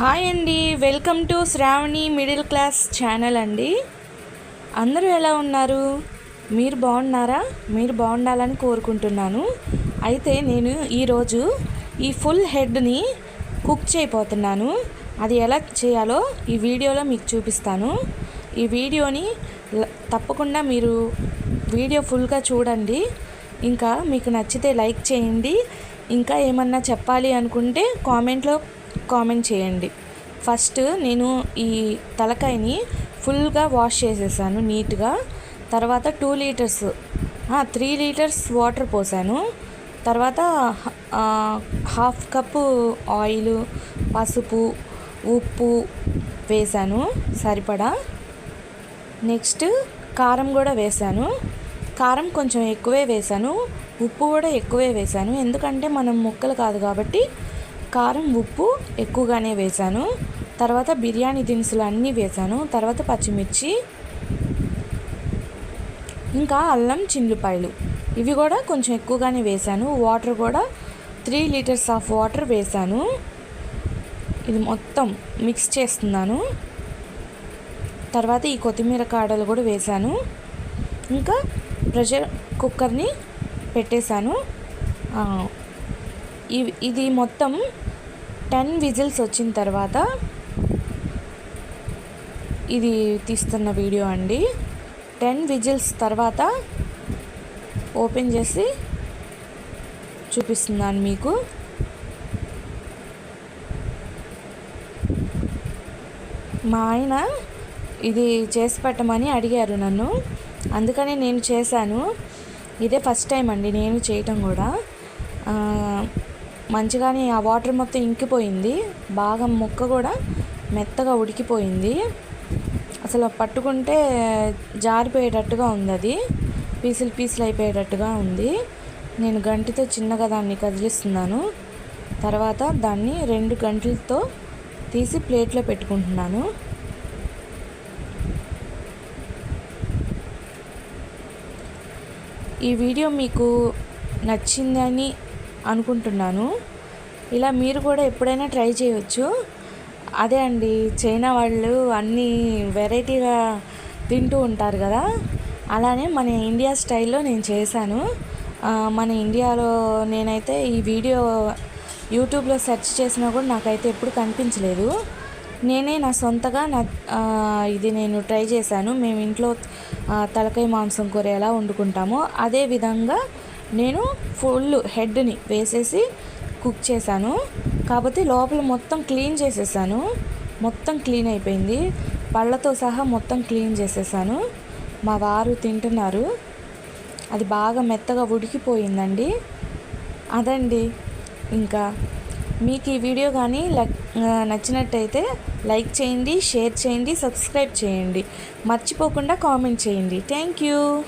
Hi అండి. Welcome to Sravani middle class channel అండి. అందరూ ఎలా ఉన్నారు? మీరు బాగున్నారా? మీరు బాగుండాలని కోరుకుంటున్నాను. అయితే నేను ఈరోజు ఈ ఫుల్ హెడ్ని కుక్ చేయబోతున్నాను. అది ఎలా చేయాలో ఈ వీడియోలో మీకు చూపిస్తాను. ఈ వీడియోని ల- తప్పకుండా మీరు వీడియో ఫుల్గా చూడండి. ఇంకా మీకు నచ్చితే లైక్ చేయండి. ఇంకా ఏమన్నా చెప్పాలి అనుకుంటే కామెంట్లో కామెంట్ చేయండి. ఫస్ట్ నేను ఈ తలకాయని ఫుల్గా వాష్ చేసేసాను నీట్గా. తర్వాత two litres three litres water పోసాను. తర్వాత హాఫ్ కప్పు ఆయిల్ పసుపు ఉప్పు వేసాను సరిపడా. నెక్స్ట్ కారం కూడా వేసాను. కారం కొంచెం ఎక్కువే వేసాను ఉప్పు కూడా ఎక్కువే వేసాను. ఎందుకంటే మనం ముక్కలు కాదు కాబట్టి కారం ఉప్పు ఎక్కువగానే వేసాను తర్వాత బిర్యానీ దినుసులు అన్నీ వేసాను తర్వాత పచ్చిమిర్చి ఇంకా అల్లం చిల్లుపాయలు ఇవి కూడా కొంచెం ఎక్కువగానే వేసాను వాటర్ కూడా త్రీ లీటర్స్ ఆఫ్ వాటర్ వేసాను ఇది మొత్తం మిక్స్ చేస్తున్నాను. తర్వాత ఈ కొత్తిమీర కాడలు కూడా వేసాను ఇంకా ప్రెషర్ కుక్కర్ని పెట్టేశాను. ఇది మొత్తం టెన్ విజిల్స్ వచ్చిన తర్వాత ఇది తీస్తున్న వీడియో అండి. టెన్ విజిల్స్ తర్వాత ఓపెన్ చేసి చూపిస్తున్నాను మీకు. మా ఆయన ఇది చేసి పెట్టమని అడిగారు నన్ను. అందుకని నేను చేశాను. ఇదే ఫస్ట్ టైం అండి నేను చేయటం కూడా. మంచిగానే ఆ వాటర్ మొత్తం ఇంకిపోయింది. బాగా ముక్క కూడా మెత్తగా ఉడికిపోయింది. అసలు పట్టుకుంటే జారిపోయేటట్టుగా ఉంది అది. పీసులు పీసులు అయిపోయేటట్టుగా ఉంది. నేను గంటితో చిన్నగా దాన్ని కదిలిస్తున్నాను. తర్వాత దాన్ని రెండు గంటలతో తీసి ప్లేట్లో పెట్టుకుంటున్నాను. ఈ వీడియో మీకు నచ్చిందని అనుకుంటున్నాను. ఇలా మీరు కూడా ఎప్పుడైనా ట్రై చేయవచ్చు అదే అండి చైనా వాళ్ళు అన్నీ వెరైటీగా తింటూ ఉంటారు కదా. అలానే మన ఇండియా స్టైల్లో నేను చేశాను. మన ఇండియాలో నేనైతే ఈ వీడియో యూట్యూబ్లో సెర్చ్ చేసినా కూడా నాకైతే ఎప్పుడు కనిపించలేదు. నేనే నా సొంతగా నా ఇది నేను ట్రై చేశాను. మేము ఇంట్లో తలకాయ మాంసం కూర ఎలా వండుకుంటామో అదే విధంగా నేను ఫుల్ హెడ్ని వేసేసి కుక్ చేశాను. కాకపోతే లోపల మొత్తం క్లీన్ చేసేసాను. మొత్తం క్లీన్ అయిపోయింది. పళ్ళతో సహా మొత్తం క్లీన్ చేసేసాను. మా వారు తింటున్నారు. అది బాగా మెత్తగా ఉడికిపోయిందండి. అదండి. ఇంకా మీకు ఈ వీడియో కానీ లక్- నచ్చినట్టయితే లైక్ చేయండి షేర్ చేయండి సబ్స్క్రైబ్ చేయండి. మర్చిపోకుండా కామెంట్ చేయండి. Thank you.